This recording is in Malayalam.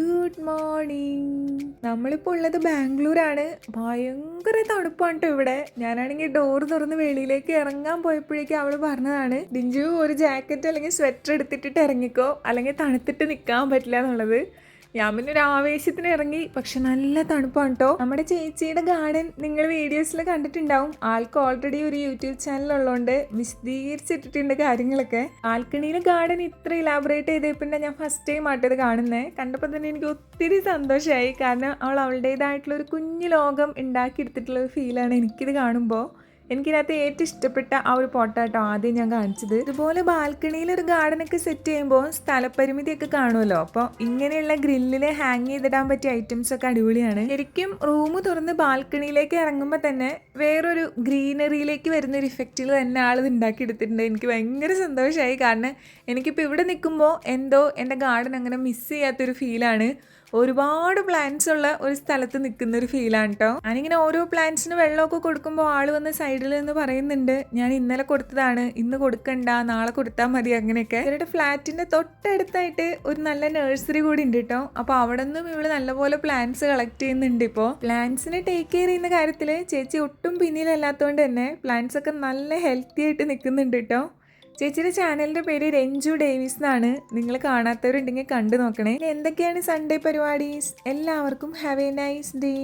ഗുഡ് മോർണിംഗ് നമ്മളിപ്പോൾ ഉള്ളത് ബാംഗ്ലൂരാണ്. ഭയങ്കര തണുപ്പാണ് കേട്ടോ ഇവിടെ. ഞാനാണെങ്കിൽ ഡോർ തുറന്ന് വെളിയിലേക്ക് ഇറങ്ങാൻ പോയപ്പോഴേക്കും അവൾ പറഞ്ഞതാണ് ഡിഞ്ചു ഒരു ജാക്കറ്റ് അല്ലെങ്കിൽ സ്വെറ്റർ എടുത്തിട്ടിട്ട് ഇറങ്ങിക്കോ. അല്ലെങ്കിൽ തണുത്തിട്ട് നിൽക്കാൻ പറ്റില്ല എന്നുള്ളത്. ഞാൻ പിന്നെ ഒരു ആവേശത്തിന് ഇറങ്ങി. പക്ഷെ നല്ല തണുപ്പാണ് കേട്ടോ നമ്മുടെ ചേച്ചിയുടെ ഗാർഡൻ നിങ്ങൾ വീഡിയോസിൽ കണ്ടിട്ടുണ്ടാവും. ആൾക്ക് ഓൾറെഡി ഒരു യൂട്യൂബ് ചാനൽ ഉള്ളതുകൊണ്ട് വിശദീകരിച്ചിട്ടിട്ടുണ്ട് കാര്യങ്ങളൊക്കെ. ആൽക്കണിയിലെ ഗാർഡൻ ഇത്ര ഇലാബറേറ്റ് ചെയ്തേ പിന്നെ ഞാൻ ഫസ്റ്റ് ടൈം ആട്ടത് കാണുന്നേ. കണ്ടപ്പോൾ തന്നെ എനിക്ക് ഒത്തിരി സന്തോഷമായി കാരണം അവൾ അവളുടേതായിട്ടുള്ള ഒരു കുഞ്ഞു ലോകം ഉണ്ടാക്കിയെടുത്തിട്ടുള്ള ഒരു ഫീലാണ് എനിക്കിത് കാണുമ്പോൾ എനിക്കിതിനകത്ത് ഏറ്റവും ഇഷ്ടപ്പെട്ട ആ ഒരു പോട്ടാട്ടോ ആദ്യം ഞാൻ കാണിച്ചത്. ഇതുപോലെ ബാൽക്കണിയിൽ ഒരു ഗാർഡനൊക്കെ സെറ്റ് ചെയ്യുമ്പോൾ സ്ഥലപരിമിതിയൊക്കെ കാണുമല്ലോ. അപ്പോൾ ഇങ്ങനെയുള്ള ഗ്രില്ലിൽ ഹാങ് ചെയ്തിടാൻ പറ്റിയ ഐറ്റംസ് ഒക്കെ അടിപൊളിയാണ്. ശരിക്കും റൂം തുറന്ന് ബാൽക്കണിയിലേക്ക് ഇറങ്ങുമ്പോൾ തന്നെ വേറൊരു ഗ്രീനറിയിലേക്ക് വരുന്ന ഒരു ഇഫക്റ്റിൽ തന്നെ ആൾ ഇത് ഉണ്ടാക്കിയെടുത്തിട്ടുണ്ട്. എനിക്ക് ഭയങ്കര സന്തോഷമായി കാരണം എനിക്കിപ്പോൾ ഇവിടെ നിൽക്കുമ്പോൾ എന്തോ എന്റെ ഗാർഡൻ അങ്ങനെ മിസ് ചെയ്യാത്തൊരു ഫീലാണ് ഒരുപാട് പ്ലാന്റ്സ് ഉള്ള ഒരു സ്ഥലത്ത് നിൽക്കുന്ന ഒരു ഫീലാണ് കേട്ടോ ഞാനിങ്ങനെ ഓരോ പ്ലാന്റ്സിന് വെള്ളമൊക്കെ കൊടുക്കുമ്പോൾ ആൾ വന്ന് സൈഡിൽ നിന്ന് പറയുന്നുണ്ട് ഞാൻ ഇന്നലെ കൊടുത്തതാണ് ഇന്ന് കൊടുക്കണ്ട നാളെ കൊടുത്താൽ മതി അങ്ങനെയൊക്കെ. ഇവരുടെ ഫ്ലാറ്റിന്റെ തൊട്ടടുത്തായിട്ട് ഒരു നല്ല നഴ്സറി കൂടി ഉണ്ട് കേട്ടോ അപ്പോൾ അവിടെ നിന്നും ഇവൾ നല്ലപോലെ പ്ലാന്റ്സ് കളക്ട് ചെയ്യുന്നുണ്ട് ഇപ്പോൾ പ്ലാന്റ്സിനെ ടേക്ക് കെയർ ചെയ്യുന്ന കാര്യത്തിൽ ചേച്ചി ഒട്ടും പിന്നിലല്ലാത്തതുകൊണ്ട് തന്നെ പ്ലാന്റ്സ് ഒക്കെ നല്ല ഹെൽത്തി ആയിട്ട് നിൽക്കുന്നുണ്ട് കേട്ടോ ചേച്ചിയുടെ ചാനലിന്റെ പേര് രഞ്ജു ഡേവിസ് എന്നാണ്. നിങ്ങൾ കാണാത്തവരുണ്ടെങ്കിൽ കണ്ടു നോക്കണേ. എന്തൊക്കെയാണ് സൺഡേ പരിപാടീസ് എല്ലാവർക്കും ഹാവ് എ നൈസ് ഡേ